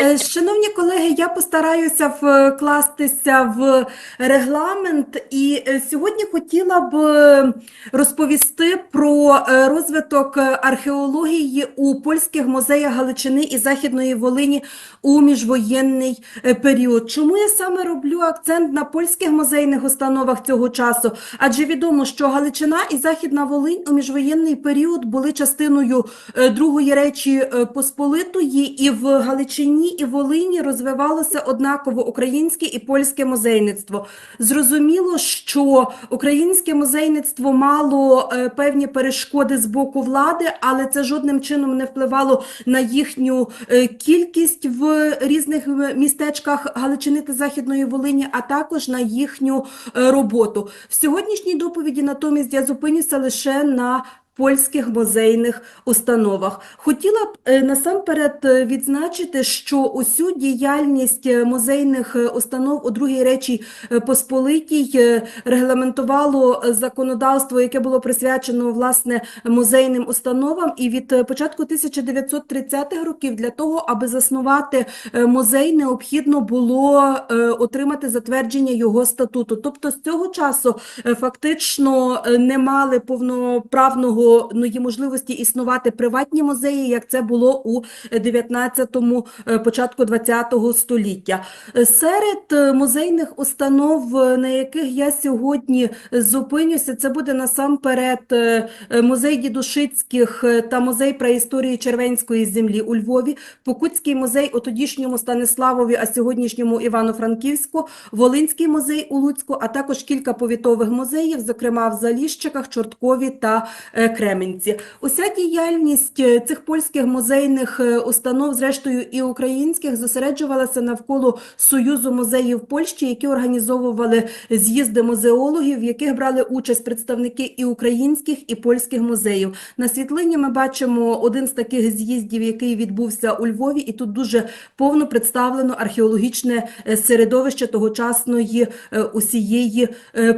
Е, Шановні колеги, я постараюся вкластися в регламент, і е, сьогодні хотіла б е, розповісти про е, розвиток археології у польських музеях Галичини і Західної Волині у міжвоєнний е, період. Чому я саме роблю акцент на польських музейних установах цього часу? Адже відомо, що Галичина і Західна Волинь у міжвоєнний період були частиною е, Другої Речі е, Посполитої, і в Галичині і Волині розвивалося однаково українське і польське музейництво. Зрозуміло, що українське музейництво мало е, певні перешкоди з боку влади, але це жодним чином не впливало на їхню е, кількість в різних е, містечках Галичини та Західної Волині, а також на їхню роботу. В сьогоднішній доповіді натомість я зупинюся лише на польських музейних установах. Хотіла б е, насамперед е, відзначити, що усю діяльність е, музейних установ у Другій Речі Посполитій регламентувало законодавство, яке було присвячено власне музейним установам. І від початку 1930-х років для того, аби заснувати музей, необхідно було отримати затвердження його статуту. Тобто з цього часу фактично не мали повноправного ну, є можливості існувати приватні музеї, як це було у 19-му, е, початку 20-го століття. Е, Серед е, музейних установ, е, на яких я сьогодні зупинюся, це буде насамперед е, е, музей Дідушицьких е, та музей праісторії Червенської землі у Львові, Покутський музей у тодішньому Станиславові, а сьогоднішньому Івано-Франківську, Волинський музей у Луцьку, а також кілька повітових музеїв, зокрема в Заліщиках, Чорткові та е, Кременці. Уся діяльність е, цих польських музейних е, установ, зрештою і українських, зосереджувалася навколо Союзу музеїв Польщі, які організовували з'їзди музеологів, в яких брали участь представники і українських, і польських музеїв. На світлині ми бачимо один з таких з'їздів, який відбувся у Львові, і тут дуже повно представлено археологічне е, середовище тогочасної усієї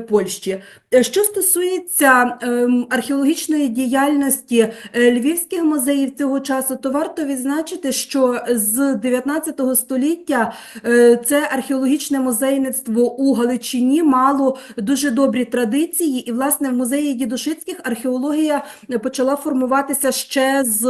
Польщі. Що стосується ем, археологічної діяльності е, львівських музеїв цього часу, то варто відзначити, що з 19 століття е, це археологічне музейництво у Галичині мало дуже добрі традиції, і власне в музеї Дідушицьких археологія е, почала формуватися ще з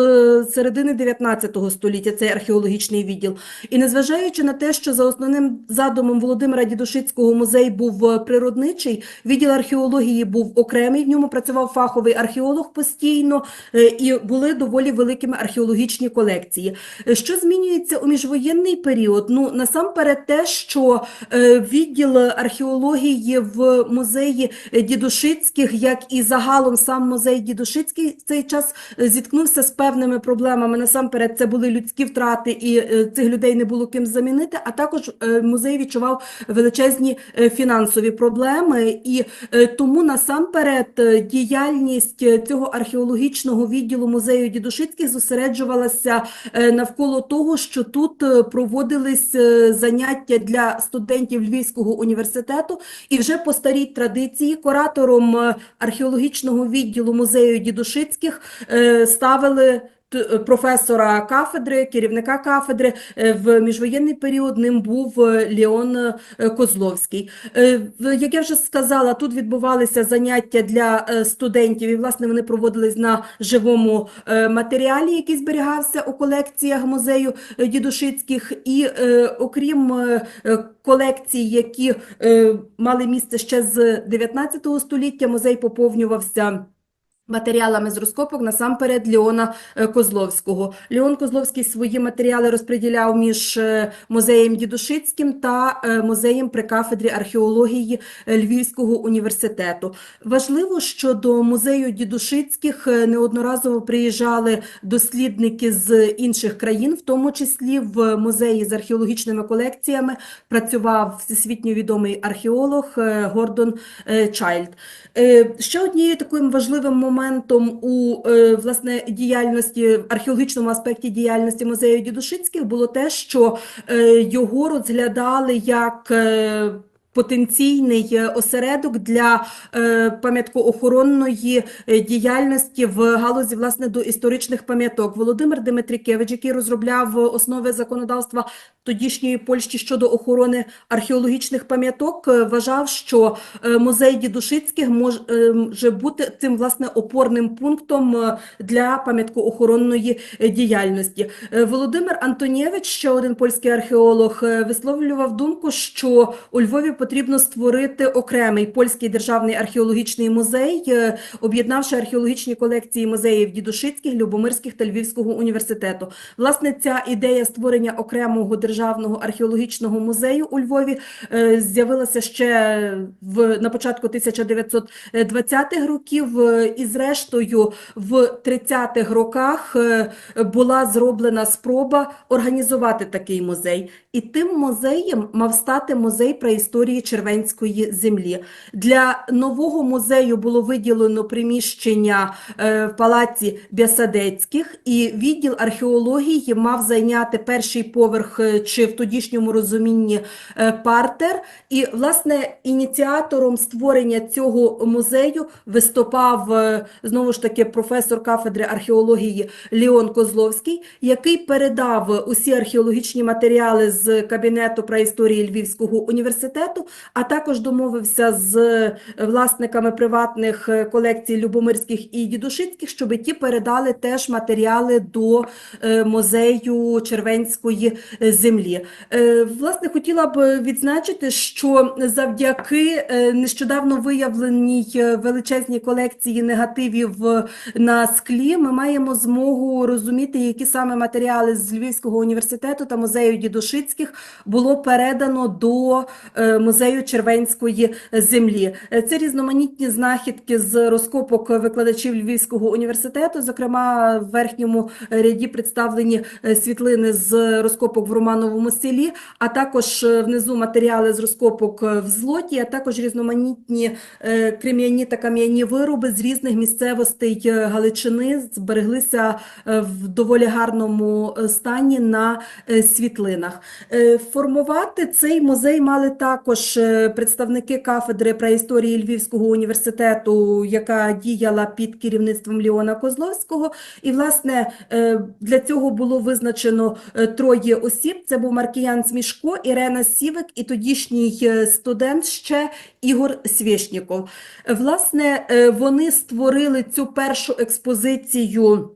середини 19 століття. Цей археологічний відділ. І незважаючи на те, що за основним задумом Володимира Дідушицького музей був е, природничий, відділ археології був окремий. В ньому працював фаховий археолог постійно, е, і були доволі великими археологічні колекції. Е, Що змінюється у міжвоєнний період? Ну насамперед, те, що е, відділ археології в музеї Дідушицьких, як і загалом сам музей Дідушицький, в цей час зіткнувся з певними проблемами. Насамперед, це були людські втрати, і цих людей не було ким замінити. А також музей відчував величезні фінансові проблеми, і тому насамперед діяльність цього археологічного відділу музею Дідушицьких зосереджувалася е, навколо того, що тут е, проводились е, заняття для студентів Львівського університету, і вже по старій традиції куратором археологічного відділу музею Дідушицьких ставили професора кафедри, керівника кафедри. Е, В міжвоєнний період ним був е, Леон е, Козловський. Е, Як я вже сказала, тут відбувалися заняття для е, студентів, і власне вони проводились на живому е, матеріалі, який зберігався у колекціях музею е, Дідушицьких. І е, окрім е, е, колекцій, які е, мали місце ще з 19 століття, музей поповнювався. Матеріалами з розкопок насамперед Леона е, Козловського. Леон Козловський свої матеріали розподіляв між е, музеєм Дідушицьким та е, музеєм при кафедрі археології Львівського університету. Важливо, що до музею Дідушицьких неодноразово приїжджали дослідники з інших країн, в тому числі в музеї з археологічними колекціями працював всесвітньо відомий археолог Гордон Чайлд. Е, Ще однією таким важливим моментом у е, власне діяльності в археологічному аспекті діяльності музею Дідушицьких було те, що е, його розглядали як е, потенційний е, осередок для е, пам'яткоохоронної е, діяльності в галузі власне до історичних пам'яток. Володимир Дмитрикевич, який розробляв основи законодавства тодішньої Польщі щодо охорони археологічних пам'яток, вважав, що музей Дідушицьких може бути цим власне опорним пунктом для пам'яткоохоронної діяльності. Володимир Антонєвич, ще один польський археолог, висловлював думку, що у Львові потрібно створити окремий польський державний археологічний музей, е, об'єднавши археологічні колекції музеїв Дідушицьких, Любомирських та Львівського університету. Власне, ця ідея створення окремого державного археологічного музею у Львові е, з'явилася ще в на початку 1920-х років, е, і зрештою в 30-х роках була зроблена спроба організувати такий музей. І тим музеєм мав стати музей праісторії Червенської землі. Для нового музею було виділено приміщення е, в палаці Бясадецьких, і відділ археології мав зайняти перший поверх е, чи в тодішньому розумінні е, партер. І, власне, ініціатором створення цього музею виступав знову ж таки професор кафедри археології Леон Козловський, який передав усі археологічні матеріали з кабінету праісторії Львівського університету, а також домовився з е, власниками приватних е, колекцій Любомирських і Дідушицьких, щоб ті передали теж матеріали до е, музею Червенської землі. Власне, хотіла б відзначити, що завдяки нещодавно виявленій величезній колекції негативів на склі ми маємо змогу розуміти, які саме матеріали з Львівського університету та музею Дідушицьких було передано до е, музею Червенської землі. Це різноманітні знахідки з розкопок викладачів Львівського університету. Зокрема, в верхньому ряді представлені е, світлини з розкопок в Романовому селі, а також е, внизу матеріали з розкопок е, в Злоті, а також різноманітні крем'яні та кам'яні вироби з різних місцевостей Галичини збереглися в доволі гарному стані на світлинах. Формувати цей музей мали також е, представники кафедри праісторії Львівського університету, яка діяла під керівництвом Леона Козловського. І, власне, е, для цього було визначено е, троє осіб. Це був Маркіян Смішко, Ірена Сівик і тодішній студент ще Ігор Свєшніков. Власне, вони створили цю першу експозицію.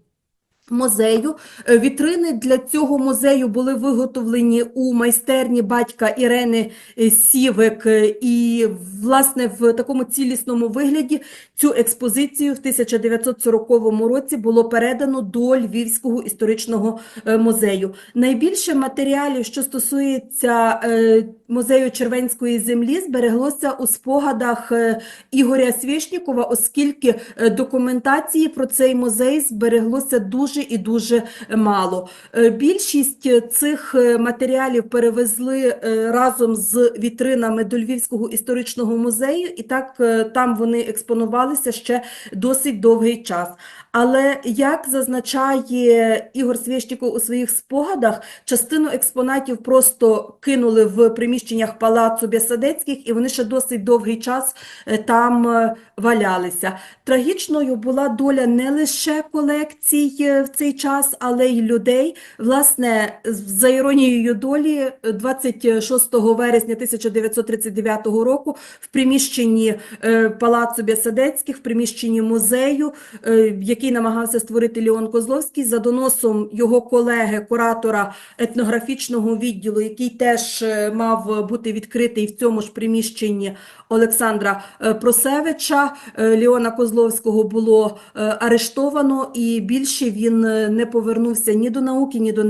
Музею Е, вітрини для цього музею були виготовлені у майстерні батька Ірени е, Сівик, е, і власне в такому цілісному вигляді цю експозицію в 1940 році було передано до Львівського історичного музею. Найбільше матеріалів, що стосується музею Червенської землі, збереглося у спогадах Ігоря Свєшнікова, оскільки документації про цей музей збереглося дуже і дуже мало. Е, Більшість е, цих е, матеріалів перевезли е, разом з вітринами до Львівського історичного музею, і так е, там вони експонувалися ще досить довгий час. Але як зазначає Ігор Свєщніков у своїх спогадах, частину експонатів просто кинули в приміщеннях палацу Бєсадецьких, і вони ще досить довгий час е, там е, валялися. Трагічною була доля не лише колекцій е, в цей час, але й людей. Власне, за іронією долі, е, 26 вересня 1939 року в приміщенні палацу Бєсадецьких, в приміщенні музею, е, який намагався створити Леон Козловський, за доносом його колеги, куратора етнографічного відділу, який теж е, мав бути відкритий в цьому ж приміщенні Олександра е, Просевича, е, Леона Козловського було е, арештовано, і більше він не повернувся ні до науки, ні до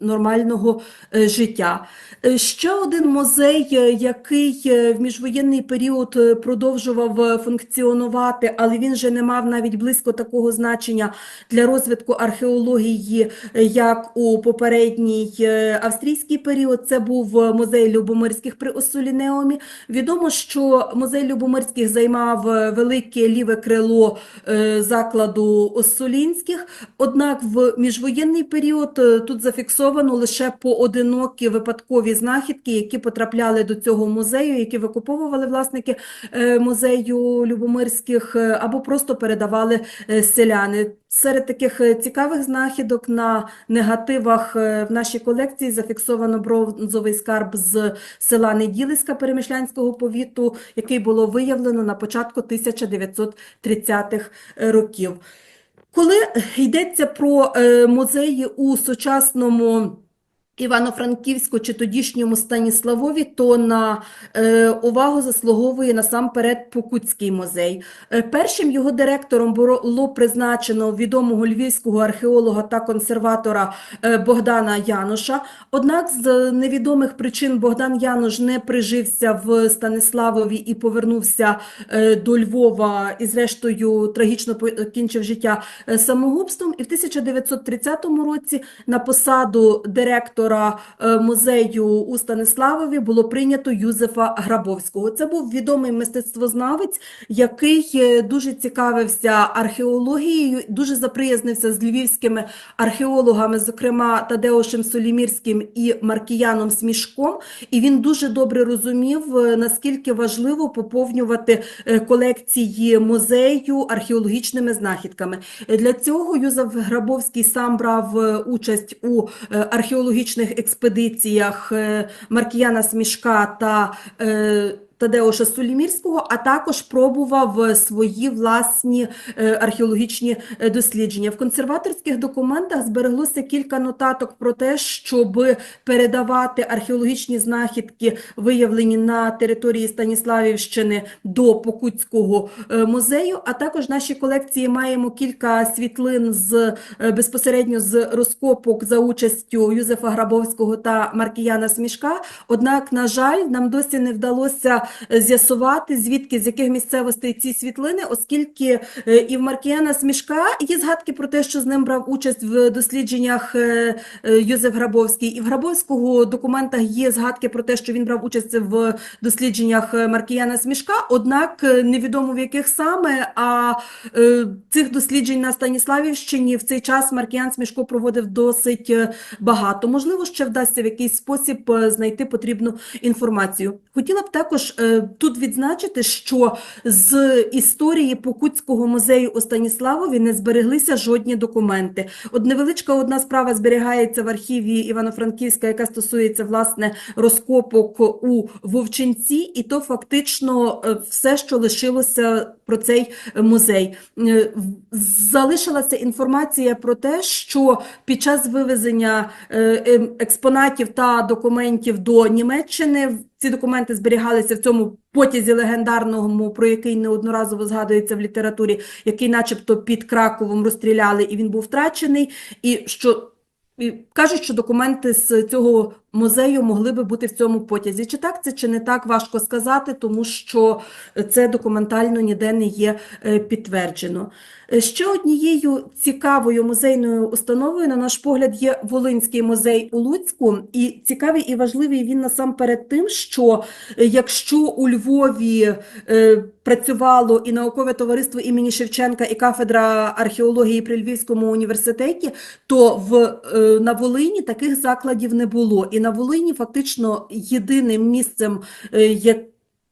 нормального життя. Ще один музей, який в міжвоєнний період продовжував функціонувати, але він же не мав навіть близько такого значення. для розвитку археології, як у попередній австрійський період. Це був музей Любомирських при Осулінеумі. Відомо, що музей Любомирських займав е, велике ліве крило е, закладу Осулінських. Однак в міжвоєнний період е, тут зафіксовано лише поодинокі випадкові знахідки, які потрапляли до цього музею, які викуповували власники музею Любомирських або просто передавали селяни. Серед таких е, цікавих знахідок на негативах е, в нашій колекції зафіксовано бронзовий скарб з села Неділиська Перемишлянського повіту, який було виявлено на початку 1930-х років. Коли йдеться про е, музеї у сучасному Івано-Франківську чи тодішньому Станіславові, то на е, увагу заслуговує насамперед Покутський музей. Е, першим його директором було призначено відомого львівського археолога та консерватора е, Богдана Януша. Однак з невідомих причин Богдан Януш не прижився в Станиславові і повернувся е, до Львова і, зрештою, трагічно покінчив життя е, самогубством. І в 1930 році на посаду директора е, музею у Станиславові було прийнято Юзефа Грабовського. Це був відомий мистецтвознавець, який е, дуже цікавився археологією, дуже заприязнився з львівськими археологами, зокрема Тадеушем Солімірським і Маркіяном Смішком. І він дуже добре розумів, е, наскільки важливо поповнювати колекції музею археологічними знахідками. Для цього Юзеф Грабовський сам брав участь у е, археологічних експедиціях е, Маркіяна Смішка та е, Тадеуша Сулімірського, а також пробував свої власні е, археологічні е, дослідження. В консерваторських документах збереглося кілька нотаток про те, щоб передавати археологічні знахідки, виявлені на території Станіславівщини до Покутського е, музею. А також в нашій колекції маємо кілька світлин з безпосередньо з розкопок за участю Юзефа Грабовського та Маркіяна Смішка. Однак, на жаль, нам досі не вдалося з'ясувати, звідки з яких місцевостей ці світлини, оскільки е, і в Маркіяна Смішка є згадки про те, що з ним брав участь в дослідженнях е, е, Юзеф Грабовський, і в Грабовського документах є згадки про те, що він брав участь в дослідженнях е, Маркіяна Смішка, однак е, невідомо в яких саме, а е, цих досліджень на Станіславівщині в цей час Маркіян Смішко проводив досить е, багато. Можливо, ще вдасться в якийсь спосіб е, знайти потрібну інформацію. Хотіла б також е, тут відзначити, що з історії Покутського музею у Станіславові не збереглися жодні документи. От невеличка одна справа зберігається в архіві Івано-Франківська, яка стосується власне розкопок у Вовчинці, і то фактично е, все, що лишилося про цей музей. Е, Залишилася інформація про те, що під час вивезення е, ем, експонатів та документів до Німеччини ці документи зберігалися в цьому потязі легендарному, про який неодноразово згадується в літературі, який начебто під Краковом розстріляли, і він був втрачений. І що і кажуть, що документи з цього музею могли би бути в цьому потязі. Чи так це, чи не так, важко сказати, тому що це документально ніде не є е, підтверджено. Е, Ще однією цікавою музейною установою, на наш погляд, є Волинський музей у Луцьку. І цікавий і важливий він насамперед тим, що е, якщо у Львові працювало і наукове товариство імені Шевченка, і кафедра археології при Львівському університеті, то в, на Волині таких закладів не було. І на Волині фактично єдиним місцем, е, як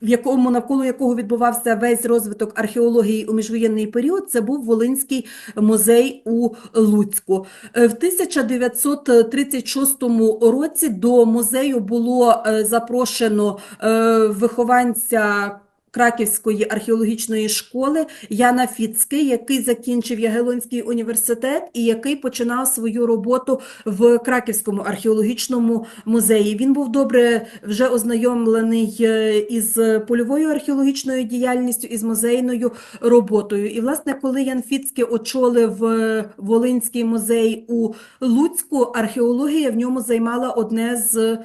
в якому навколо якого відбувався весь розвиток археології у міжвоєнний період, це був Волинський музей у Луцьку. Е, В 1936 році до музею було е, запрошено е, вихованця Краківської археологічної школи Яна Фіцький, який закінчив Ягелонський університет і який починав свою роботу в Краківському археологічному музеї. Він був добре вже ознайомлений е, із польовою археологічною діяльністю, із музейною роботою. І, власне, коли Ян Фіцький очолив е, Волинський музей у Луцьку, археологія в ньому займала одне з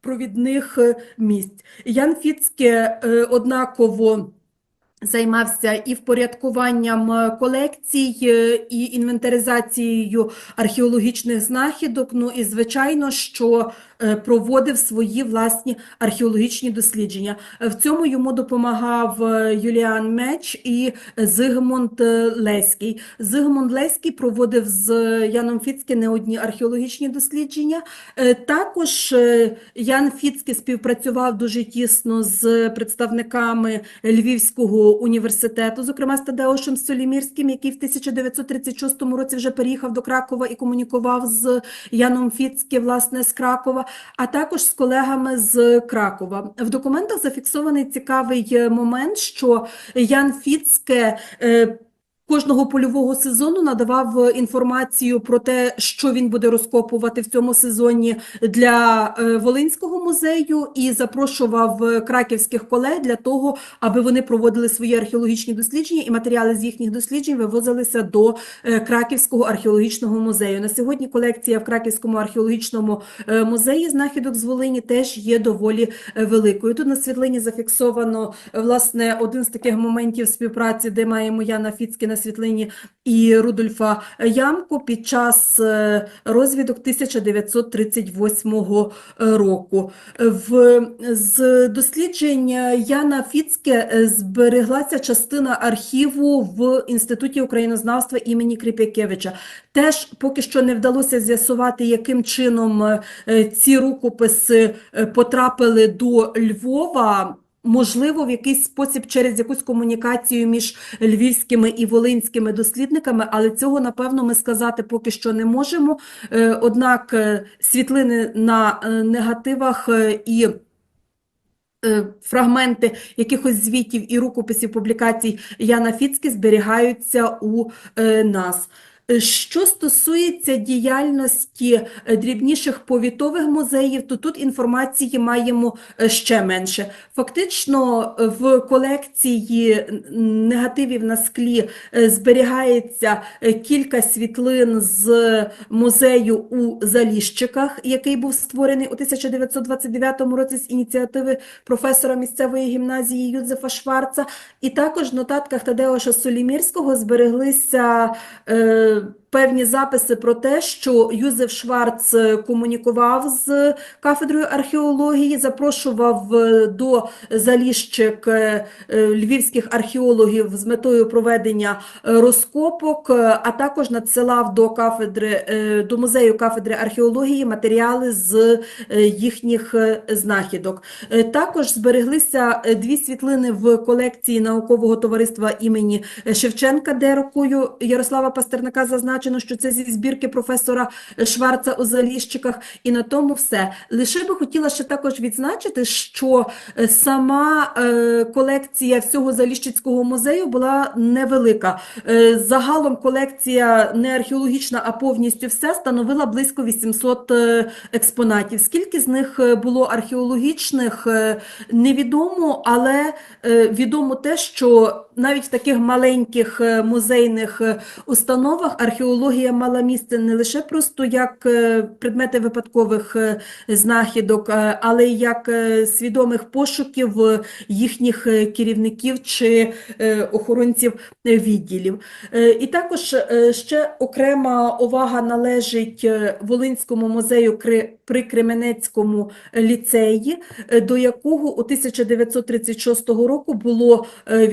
провідних е, місць. Ян Фіцьке е, однаково Займався і впорядкуванням е, колекцій, і інвентаризацією археологічних знахідок. Ну і звичайно, що проводив свої власні археологічні дослідження. Е, В цьому йому допомагав е, Юліан Меч і Зигмунд е, Леський. Зигмунд Леський проводив з Яном Фіцьке не одні археологічні дослідження. Е, Також е, Ян Фіцьке співпрацював дуже тісно з представниками Львівського університету, зокрема з Тадеушем Солімірським, який в 1936 році вже переїхав до Кракова і комунікував з Яном Фіцьке, власне, з Кракова, а також з колегами з Кракова. В документах зафіксований цікавий е, момент, що Ян Фіцьке е, Кожного польового сезону надавав е, інформацію про те, що він буде розкопувати в цьому сезоні для е, Волинського музею, і запрошував е, краківських колег для того, аби вони проводили свої археологічні дослідження, і матеріали з їхніх досліджень вивозилися до Краківського археологічного музею. На сьогодні колекція в Краківському археологічному музеї знахідок з Волині теж є доволі великою. Тут на світлині зафіксовано власне один з таких моментів співпраці, де маємо Яна Фіцьке на світлині і Рудольфа Ямко під час е, розвідок 1938 року. В, з досліджень Яна Фіцьке е, збереглася частина архіву в Інституті українознавства імені Кріп'якевича. Теж поки що не вдалося з'ясувати, яким чином е, ці рукописи е, потрапили до Львова. Можливо, в якийсь спосіб через якусь комунікацію між львівськими і волинськими дослідниками, але цього, напевно, ми сказати поки що не можемо. Е, Однак е, світлини на е, негативах і фрагменти якихось звітів і рукописів публікацій Яна Фіцьки зберігаються у нас. Е, Що стосується діяльності е, дрібніших повітових музеїв, то тут інформації маємо е, ще менше. Фактично в колекції негативів на склі зберігається кілька світлин з музею у Заліщиках, який був створений у 1929 році з ініціативи професора місцевої гімназії Юзефа Шварца. І також в нотатках Тадеуша Солімірського збереглися uma певні записи про те, що Юзеф Шварц комунікував з кафедрою археології, запрошував е, до Заліщик е, е, львівських археологів з метою проведення розкопок, а також надсилав до кафедри, до музею кафедри археології матеріали з їхніх знахідок. Також збереглися дві світлини в колекції наукового товариства імені Шевченка, де рукою Ярослава Пастернака зазначено, що це зі збірки професора Шварца у Заліщиках, і на тому все. Лише би хотіла ще також відзначити, що е, сама е, колекція всього Заліщицького музею була невелика. Е, Загалом колекція не археологічна, а повністю вся становила близько 800 е, експонатів. Скільки з них було археологічних, невідомо, але відомо те, що навіть в таких маленьких е, музейних е, установах археологія мала місце не лише просто як е, предмети випадкових знахідок, але й як свідомих пошуків їхніх керівників чи охоронців відділів. І також ще окрема увага належить Волинському музею при Кременецькому ліцеї, до якого у 1936 року було е,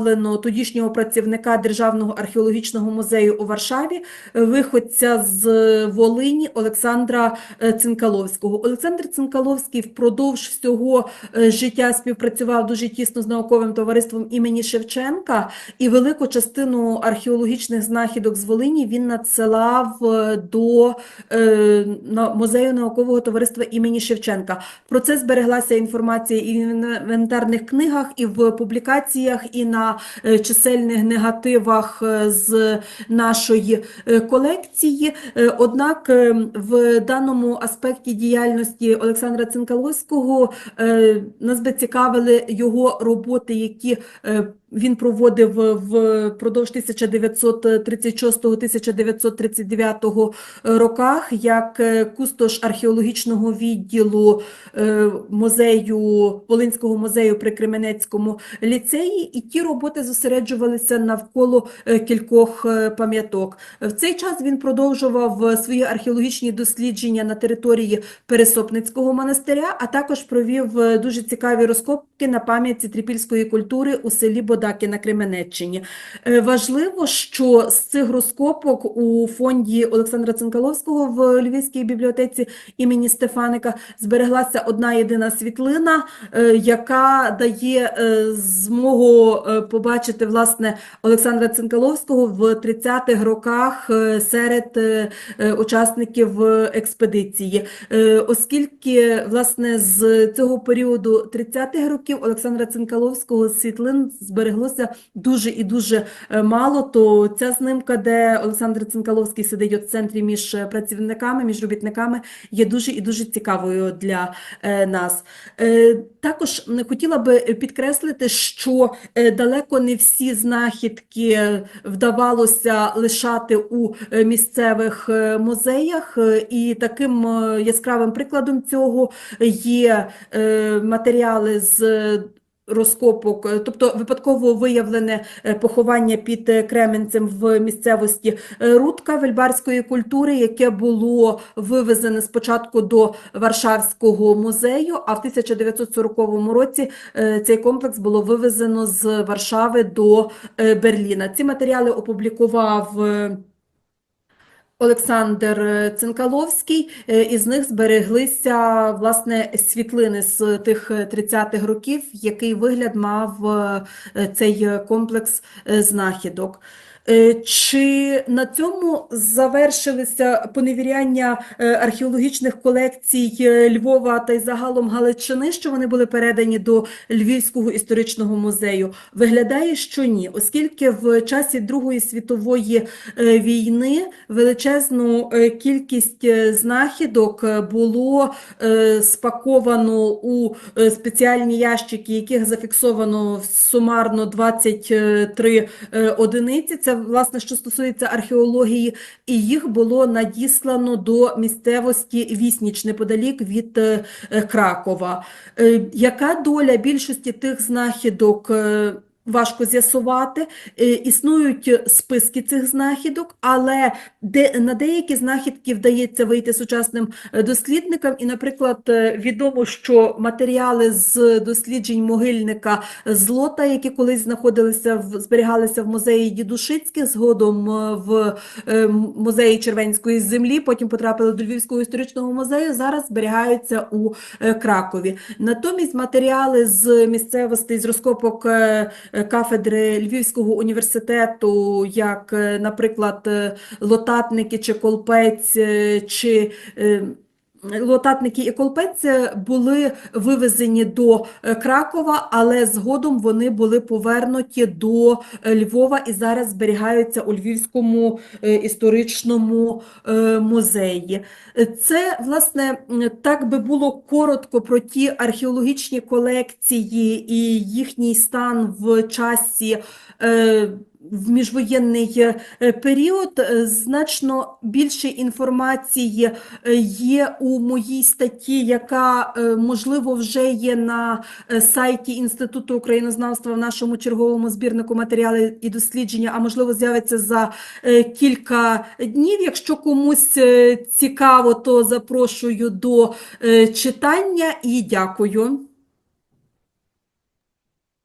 відправлено тодішнього працівника Державного археологічного музею у Варшаві, е, виходця з Волині Олександра е, Цинкаловського. Олександр Цинкаловський впродовж всього е, життя співпрацював дуже тісно з науковим товариством імені Шевченка, і велику частину археологічних знахідок з Волині він надсилав е, до е, музею наукового товариства імені Шевченка. Про це збереглася інформація і в інвентарних книгах, і в публікаціях, і на е, чисельних негативах е, з нашої е, колекції. Однак в даному аспекті діяльності Олександра Цинкаловського е, нас би цікавили його роботи, які він проводив впродовж 1936-1939 роках як е, кустош археологічного відділу е, музею Волинського музею при Кременецькому ліцеї, і ті роботи зосереджувалися навколо е, кількох е, пам'яток. В цей час він продовжував е, свої археологічні дослідження на території Пересопницького монастиря, а також провів е, дуже цікаві розкопки на пам'ятці трипільської культури у селі Бодаки на Кременеччині. Е, Важливо, що з цих розкопок у фонді Олександра Цинкаловського в Львівській бібліотеці імені Стефаника збереглася одна єдина світлина, е, яка дає е, змогу побачити власне Олександра Цинкаловського в 30-х роках серед учасників експедиції. Оскільки власне з цього періоду 30-х років Олександра Цинкаловського світлин збереглося дуже і дуже е, мало, то ця знимка, де Олександр Цинкаловський сидить в центрі між е, працівниками, між робітниками, є дуже і дуже цікавою для е, нас. Також хотіла би підкреслити, що далеко не всі знахідки вдавалося лишати у місцевих музеях, і таким яскравим прикладом цього є матеріали з розкопок, е, тобто випадково виявлене е, поховання під е, Кременцем в місцевості Рудка вельбарської культури, яке було вивезене спочатку до Варшавського музею, а в 1940 році цей комплекс було вивезено з Варшави до Берліна. Ці матеріали опублікував. Е, Олександр е, Цинкаловський, е, із них збереглися власне світлини з тих е, 30-х років, який вигляд мав е, цей е, комплекс е, знахідок. Е, Чи на цьому завершилися поневіряння е, археологічних колекцій е, Львова та й загалом Галичини, що вони були передані до Львівського історичного музею? Виглядає, що ні, оскільки в часі Другої світової війни величезну кількість знахідок було спаковано у спеціальні ящики, яких зафіксовано сумарно 23 е, одиниці. Це власне, що стосується археології, і їх було надіслано до місцевості Вісніч неподалік від е, е, Кракова. Е, Яка доля більшості тих знахідок? Е, Важко з'ясувати. Е, Існують списки цих знахідок, але на деякі знахідки вдається вийти сучасним е, дослідникам. І, наприклад, е, відомо, що матеріали з досліджень могильника злота, які колись знаходилися в зберігалися в музеї Дідушицьких, згодом е, в е, музеї Червенської землі, потім потрапили до Львівського історичного музею. Зараз зберігаються у е, Кракові. Натомість матеріали з місцевостей з розкопок е, е, кафедри Львівського університету, як, е, наприклад, е, лотатники чи колпець, е, чи е, Лотатники і колпець були вивезені до е, Кракова, але згодом вони були повернуті до е, Львова і зараз зберігаються у Львівському е, історичному музеї. Це, власне, так би було коротко про ті археологічні колекції і їхній стан в часі. В міжвоєнний е, період Е, значно більше інформації е, є у моїй статті, яка, можливо, вже є на сайті Інституту українознавства в нашому черговому збірнику матеріали і дослідження, а можливо, з'явиться за кілька днів. Якщо комусь цікаво, то запрошую до читання і дякую.